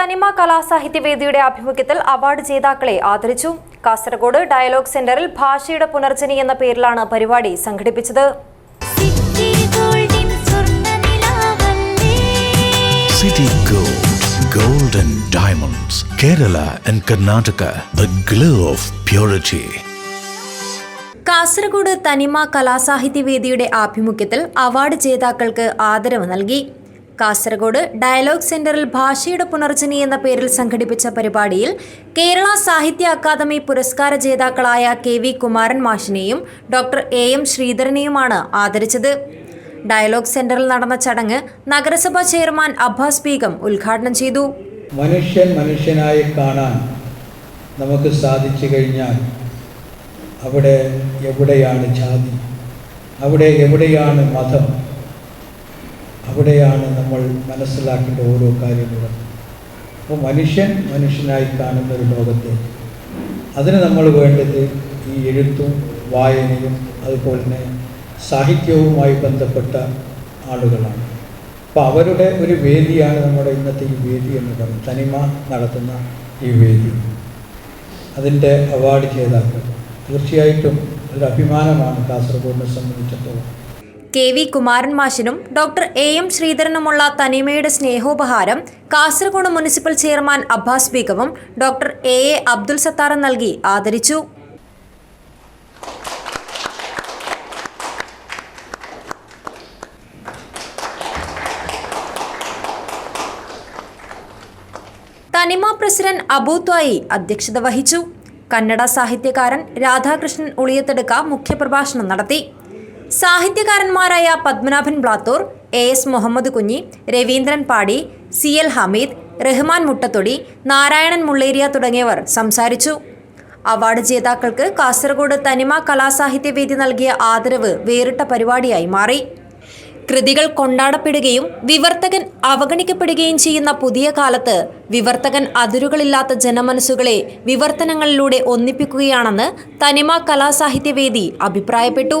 തനിമ കലാസാഹിത്യവേദിയുടെ ആഭിമുഖ്യത്തിൽ അവാർഡ് ജേതാക്കളെ ആദരിച്ചു. കാസർഗോഡ് ഡയലോഗ് സെന്ററിൽ ഭാഷയുടെ പുനർജനി എന്ന പേരിലാണ് പരിപാടി സംഘടിപ്പിച്ചത്. സിറ്റി ഗോൾഡിൻ സ്വർണനിലാവല്ലേ City Gold, Gold and Diamonds, Kerala and Karnataka, the glow of purity. Kasaragod Thanima കലാസാഹിത്യവേദിയുടെ ആഭിമുഖ്യത്തിൽ അവാർഡ് ജേതാക്കൾക്ക് ആദരവ് നൽകി. കാസർഗോഡ് ഡയലോഗ് സെന്ററിൽ ഭാഷയുടെ പുനർജനി എന്ന പേരിൽ സംഘടിപ്പിച്ച പരിപാടിയിൽ കേരള സാഹിത്യ അക്കാദമി പുരസ്കാര ജേതാക്കളായ കെ വി കുമാരൻ മാഷിനെയും ഡോക്ടർ എ എം ശ്രീധരനെയുമാണ് ആദരിച്ചത്. ഡയലോഗ് സെന്ററിൽ നടന്ന ചടങ്ങ് നഗരസഭാ ചെയർമാൻ അബ്ബാസ് ബീഗം ഉദ്ഘാടനം ചെയ്തു. മനുഷ്യൻ മനുഷ്യനായി കാണാൻ നമുക്ക് സാധിച്ചു കഴിഞ്ഞാൽ അവിടെ എവിടെയാണ് ജാതി? അവിടെ എവിടെയാണ് മതം? അവിടെയാണ് നമ്മൾ മനസ്സിലാക്കേണ്ട ഓരോ കാര്യങ്ങളും. അപ്പോൾ മനുഷ്യൻ മനുഷ്യനായി കാണുന്ന ഒരു ലോകത്തെ. അതിന് നമ്മൾ വേണ്ടത് ഈ എഴുത്തും വായനയും അതുപോലെ തന്നെ സാഹിത്യവുമായി ബന്ധപ്പെട്ട ആളുകളാണ്. അപ്പോൾ അവരുടെ ഒരു വേദിയാണ് നമ്മുടെ ഇന്നത്തെ ഈ വേദി എന്ന് പറയുന്നത്. തനിമ നടത്തുന്ന ഈ വേദി. അതിന്റെ അവാർഡ് ജേതാക്കൾ. തീർച്ചയായിട്ടും ഒരു അഭിമാനമാണ് കാസർഗോഡിനെ സംബന്ധിച്ചിടത്തോളം. കെ വി കുമാരൻ മാഷിനും ഡോക്ടർ എ എം ശ്രീധരനുമുള്ള തനിമയുടെ സ്നേഹോപഹാരം കാസർഗോഡ് മുനിസിപ്പൽ ചെയർമാൻ അബ്ബാസ് ബീഗവും ഡോക്ടർ എ എ അബ്ദുൽ സത്താറും നൽകി ആദരിച്ചു. തനിമ പ്രസിഡന്റ് അബൂത്വായി അധ്യക്ഷത വഹിച്ചു. കന്നഡ സാഹിത്യകാരൻ രാധാകൃഷ്ണൻ ഉളിയത്തെടുക്ക മുഖ്യപ്രഭാഷണം നടത്തി. സാഹിത്യകാരന്മാരായ Padmanabhan Blathur A S Muhammad Kunhi Raveendran Padi C L Hameed Rahman Muttathodi Narayanan Mulleria തുടങ്ങിയവർ സംസാരിച്ചു. അവാർഡ് ജേതാക്കൾക്ക് കാസർഗോഡ് തനിമ കലാസാഹിത്യവേദി നൽകിയ ആദരവ് വേറിട്ട പരിപാടിയായി മാറി. കൃതികൾ കൊണ്ടാടപ്പെടുകയും വിവർത്തകൻ അവഗണിക്കപ്പെടുകയും ചെയ്യുന്ന പുതിയ കാലത്ത് വിവർത്തകൻ അതിരുകളില്ലാത്ത ജനമനസ്സുകളെ വിവർത്തനങ്ങളിലൂടെ ഒന്നിപ്പിക്കുകയാണെന്ന് തനിമ കലാസാഹിത്യവേദി അഭിപ്രായപ്പെട്ടു.